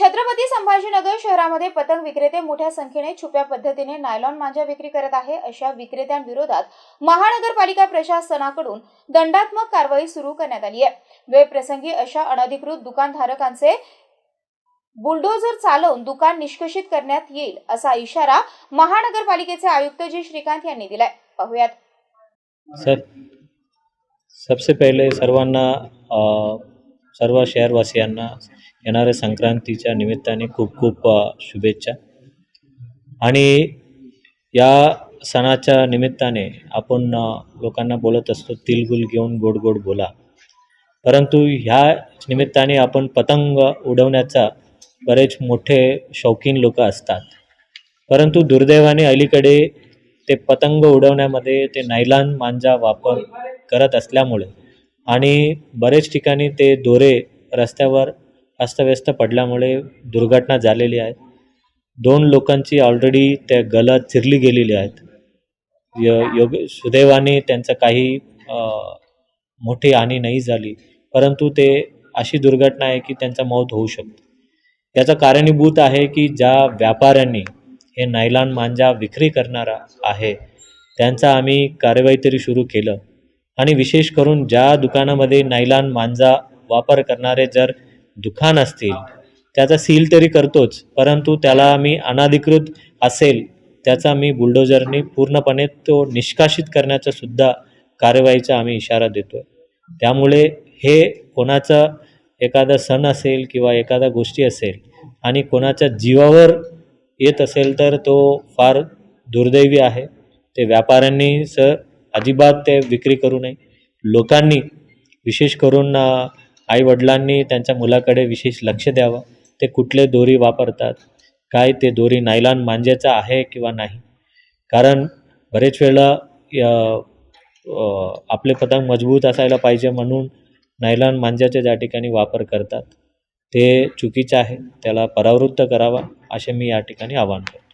छत्रपती संभाजीनगर शहरामध्ये पतंग विक्रेते मोठ्या संख्येने छुप्या पद्धतीने नायलॉन मांजा विक्री करत आहे अशा विक्रेत्यांविरोधात महानगरपालिका प्रशासनाकडून दंडात्मक कारवाई सुरू करण्यात आली आहे. वेळप्रसंगी अशा अनधिकृत दुकानधारकांचे बुलडोझर चालवून दुकान निष्कषित करण्यात येईल असा इशारा महानगरपालिकेचे आयुक्त जी श्रीकांत यांनी दिलाय. पाहुयात. सर सबसे पहिले सर्वांना सर्व शहरवासियांना येणाऱ्या संक्रांतीच्या निमित्ताने खूप खूप शुभेच्छा. आणि या सणाच्या निमित्ताने आपण लोकांना बोलत असतो तिलगुल घेऊन गोड गोड बोला. परंतु ह्या निमित्ताने आपण पतंग उडवण्याचा बरेच मोठे शौकीन लोक असतात. परंतु दुर्दैवाने अलीकडे ते पतंग उडवण्यामध्ये ते नायलॉन मांजा वापर करत असल्यामुळे आणि बरेच ठिकाणी ते दोरे रस्त्यावर अस्तव्यस्त पडल्यामुळे दुर्घटना झालेली आहे. दोन लोकांची ऑलरेडी त्या गला चिरली गेलेली आहेत. य योग सुदैवाने त्यांचं काही मोठी हानी नाही झाली. परंतु ते अशी दुर्घटना आहे की त्यांचा मौत होऊ शकतो. याचं कारणीभूत आहे की ज्या व्यापाऱ्यांनी हे नायलॉन मांजा विक्री करणारा आहे त्यांचा आम्ही कारवाई तरी सुरू केलं. आणि विशेष करून ज्या दुकानामध्ये नायलॉन मांजा वापर करणारे जर दुकान असतील. त्याचा सील तरी करतोच परंतु त्याला आम्ही अनाधिकृत असेल त्याचा मी बुलडोजरनी पूर्णपणे तो निष्कासित करण्याचा सुद्धा कार्यवाहीचा आम्ही इशारा देतो त्यामुळे हे कोणाचा एखादा सण असेल किंवा एखादा गोष्टी असेल आणि कोणाच्या जीवावर येत असेल तर तो फार दुर्दैवी आहे. ते व्यापाऱ्यांनी सर अजिबात ते विक्री करू नये. लोकांनी विशेष करून आईवडिलांनी त्यांच्या मुलाकडे विशेष लक्ष द्यावं. ते कुठले दोरी वापरतात? काय ते दोरी नायलॉन मांजेचा आहे किंवा नाही? कारण बरेच वेळा य- आपले पतंग मजबूत असायला पाहिजे म्हणून नायलॉन मांज्याचे ज्या ठिकाणी वापर करतात ते चुकीचं आहे. त्याला परावृत्त करावा असे मी या ठिकाणी आवाहन करतो.